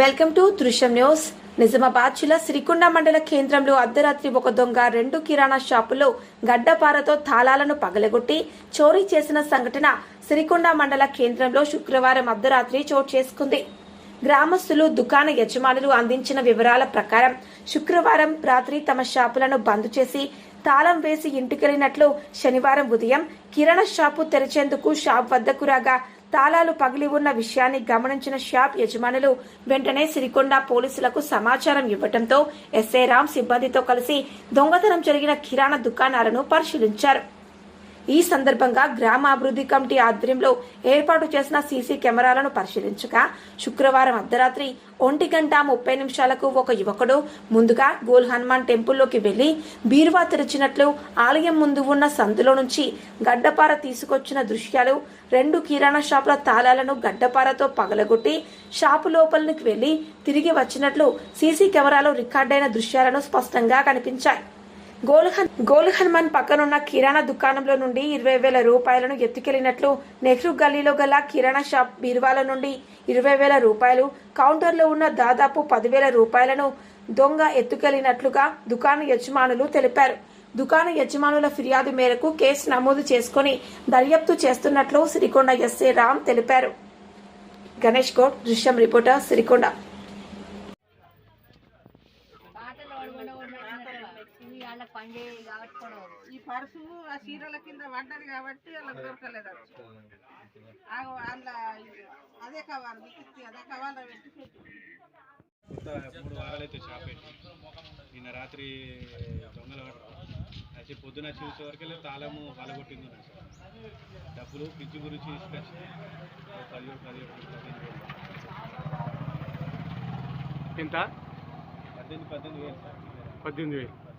Welcome to Drushyam news. Nizamabad జిల్లా సిరికొండ మండల కేంద్రంలో అర్ధరాత్రి ఒక దొంగ రెండు కిరాణా షాపుల్లో గడ్డపారతో తాళాలను పగలగొట్టి చోరీ చేసిన సంఘటన సిరికొండ మండల కేంద్రంలో శుక్రవారం అర్ధరాత్రి చోటు చేసుకుంది. గ్రామస్తులు దుకాణ యజమానులు అందించిన వివరాల ప్రకారం శుక్రవారం రాత్రి తమ షాపులను బంద్ చేసి తాళం వేసి ఇంటికెళ్ళినట్లు శనివారం ఉదయం కిరాణా షాపు తెరిచేందుకు షాప్ వద్దకు రాగా తాళాలు పగిలి ఉన్న విషయాన్ని గమనించిన షాప్ యజమానులు వెంటనే సిరికొండ పోలీసులకు సమాచారం ఇవ్వడంతో ఎస్ఐ రామ్ సిబ్బందితో కలిసి దొంగతనం జరిగిన కిరాణా దుకాణాలను పరిశీలించారు. ఈ సందర్భంగా గ్రామాభివృద్ధి కమిటీ ఆధ్వర్యంలో ఏర్పాటు చేసిన సీసీ కెమెరాలను పరిశీలించగా శుక్రవారం అర్ధరాత్రి ఒంటి గంట ముప్పై నిమిషాలకు ఒక యువకుడు ముందుగా గోల్ హనుమాన్ టెంపుల్లోకి వెళ్ళి బీరువా తెరిచినట్లు ఆలయం ముందు ఉన్న సందులో నుంచి గడ్డపార తీసుకొచ్చిన దృశ్యాలు రెండు కిరాణా షాపుల తాళాలను గడ్డపారతో పగలగొట్టి షాపు లోపలికి వెళ్ళి తిరిగి వచ్చినట్లు సీసీ కెమెరాలో రికార్డైన దృశ్యాలను స్పష్టంగా కనిపించాయి. గోల్హన్ గోల్ హనుమాన్ పక్కనున్న కిరాణా దుకాణంలో నుండి ఇరవై వేల రూపాయలను ఎత్తుకెళ్ళినట్లు నెహ్రూ గల్లీలో గల కిరాణా షాప్ బీరువాల నుండి ఇరవై వేల రూపాయలు కౌంటర్లో ఉన్న దాదాపు పదివేల రూపాయలను దొంగ ఎత్తుకెళ్ళినట్లుగా దుకాణ యజమానులు తెలిపారు. దుకాణ యజమానుల ఫిర్యాదు మేరకు కేసు నమోదు చేసుకుని దర్యాప్తు చేస్తున్నట్లు సిరికొండ ఎస్ఏ రామ్ తెలిపారు. గణేష్ గౌడ్ దృశ్యం రిపోర్టర్ సిరికొండ. వాళ్ళకి పని చేయాలి కాబట్టి కూడా ఈ పర్సు ఆ చీరల కింద పడ్డది కాబట్టి వాళ్ళకి దొరకలేదు అందులో అదే మిక్కి అదే కవర్లో పెట్టి మూడు వారాలైతే షాప్. పెట్టి నిన్న రాత్రి దొంగలు వచ్చి పొద్దున చూసే వరకు తాళము పలగొట్టింది నాకు. డబ్బులు పిచ్చి గురించి తీసుకొచ్చి పది పది పదిహేను ఎంత? పద్దెనిమిది పద్దెనిమిది వేలు సార్. పద్దెనిమిది వేలు